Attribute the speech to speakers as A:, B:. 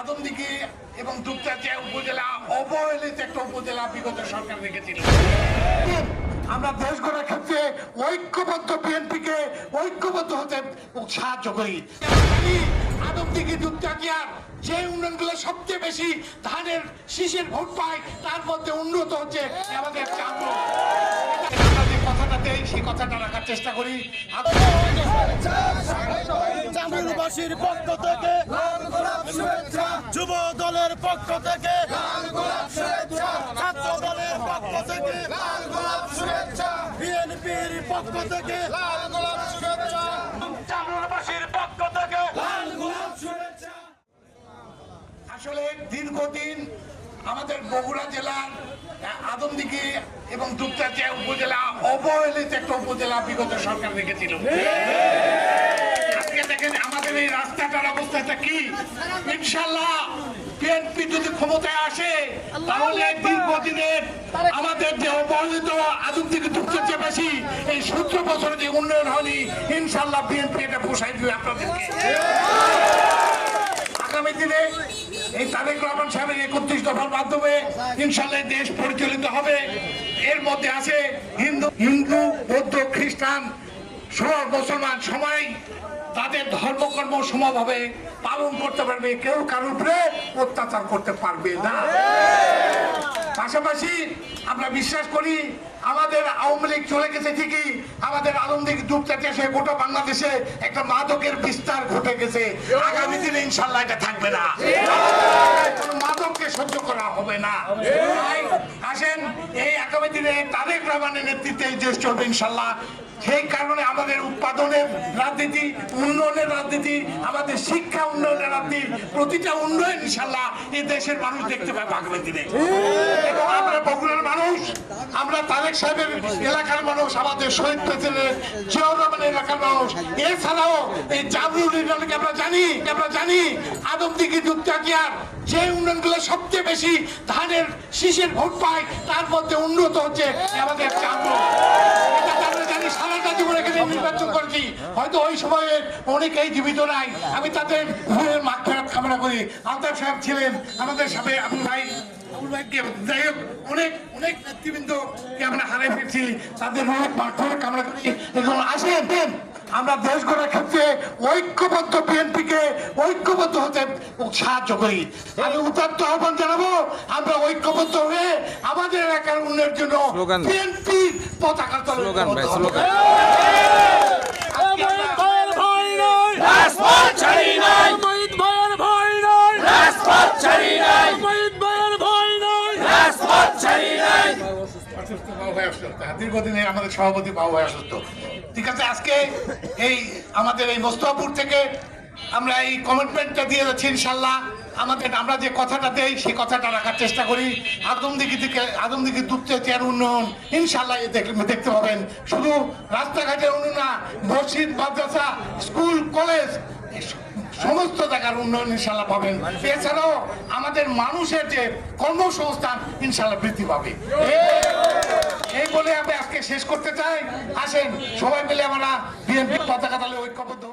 A: আদমদিঘি এবং দুপচাচিয়া উপজেলা অবহেলিত একটা উপজেলা বিগত সরকার রেখেছিল। আমরা দেশ গড়ার ক্ষেত্রে ঐক্যবদ্ধ বিএনপিকে ঐক্যবদ্ধ হতে সাহায্য করি। আদমদিঘি দুপচাচিয়ার যে উন্নয়নগুলো সবচেয়ে বেশি ধানের শীষের ভোট পায় তার মধ্যে উন্নত হচ্ছে আমাদের সেই কথাটা রাখার চেষ্টা করি।
B: চামড়িবাসীর পক্ষ থেকে যুব দলের পক্ষ থেকে ছাত্র দলের পক্ষ থেকে বিএনপির পক্ষ থেকে চামড়িবাসীর পক্ষ থেকে
A: আসলে দীর্ঘদিন আমাদের বগুড়া জেলার আদমদিঘি এবং দুপচাচিয়া উপজেলা অবহেলিত একটা উপজেলা বিগত সরকার রেখেছিল। আজকে দেখেন আমাদের এই রাস্তাটার অবস্থাটা কি? ইনশাল্লাহ বিএনপি যদি ক্ষমতায় আসে তাহলে দীর্ঘদিনের আমাদের যে অবহেলিত আদমদিঘি দুপচাচিয়াবাসী এই সতেরো বছরে যে উন্নয়ন হয়নি। ইনশাল্লাহ বিএনপি এটা পোষাই দিবে আপনাদেরকে। আগামী দিনে এই তারেক রহমান সাহেবের একত্রিশ দফার মাধ্যমে ইনশাল্লাহ দেশ পরিচালিত হবে। এর মধ্যে আছে হিন্দু হিন্দু বৌদ্ধ খ্রিস্টান সব মুসলমান সবাই তাদের ধর্মকর্ম সমভাবে পালন করতে পারবে। কেউ কারোর উপরে অত্যাচার করতে পারবে না। পাশাপাশি আমরা বিশ্বাস করি, আমাদের আওয়ামী লীগ চলে গেছে ঠিকই, আমাদের আলমদিক ডুবতে এসে গোটা বাংলাদেশে একটা মাদকের বিস্তার ঘটে গেছে। আগামী দিনে ইনশাল্লাহ এটা থাকবে না। মাদককে সহ্য করা হবে না। আসেন, এই আগামী দিনে তারেক রহমানের নেতৃত্বে এই দেশ ইনশাল্লাহ সেই কারণে আমাদের উৎপাদনের রাজনীতি, উন্নয়নের রাজনীতি, আমাদের শিক্ষা উন্নয়নের রাজনীতি, প্রতিটা উন্নয়ন ইনশাল্লাহ এই দেশের মানুষ দেখতে পাবে আগামী দিনে। আমরা বগুড়ার মানুষ, আমরা তারেক সাহেবের এলাকার মানুষ, আমাদের শহীদ প্রেসিডেন্ট জিয়াউর এলাকার মানুষ। এছাড়াও এই ইরানকে আমরা জানি আমরা জানি আদমদিঘি দুপচাকিয়ার যে উন্নয়নগুলো সবচেয়ে বেশি ধানের শীষের ভোট পায়, তার মধ্যে উন্নত হচ্ছে আমাদের হয়তো ওই সময়ে অনেকেই জীবিত আমি তাদের করি। ছিলেন আমাদের সাথে ভাই। অনেক আমরা হারাই ফেলছি। তাদের অনেক মাঠ কামনা করি। এখন আসেন। আমরা দেশ গড়ার ক্ষেত্রে ঐক্যবদ্ধ বিএনপিকে ঐক্যবদ্ধ হতে সাহায্য করি। আমি উদাত্ত আহ্বান জানাব আমরা ঐক্যবদ্ধ হয়ে আমাদের এলাকার উন্নয়নের জন্য। বিএনপির পতাকা তলে
C: রাজপথ ছাড়ি নাই। রাজপথ ছাড়ি নাই। রাজপথ ছাড়ি নাই।
A: দীর্ঘদিনের আমাদের সভাপতি বাবু ভাই অসুস্থ। ঠিক আছে, আজকে এই আমাদের এই মোস্তফাপুর থেকে আমরা এই কমিটমেন্টটা দিয়ে যাচ্ছি ইনশাল্লাহ। আমাদের, আমরা যে কথাটা দেই, সেই কথাটা রাখার চেষ্টা করি। আদমদিঘি থেকে আদমদিঘি দুপচে চেয়ার উন্নয়ন, ইনশাল্লাহ দেখতে পাবেন। শুধু রাস্তাঘাটের উন্নয়ন না, মসজিদ, মাদ্রাসা, স্কুল, কলেজ, সমস্ত জায়গার উন্নয়ন ইনশাল্লাহ পাবেন। এছাড়াও আমাদের মানুষের যে কর্মসংস্থান ইনশাল্লাহ বৃদ্ধি পাবে। এই- বলে আমি আজকে শেষ করতে চাই। আসেন, সবাই মিলে আমরা বিএনপি পতাকা তালে ঐক্যবদ্ধ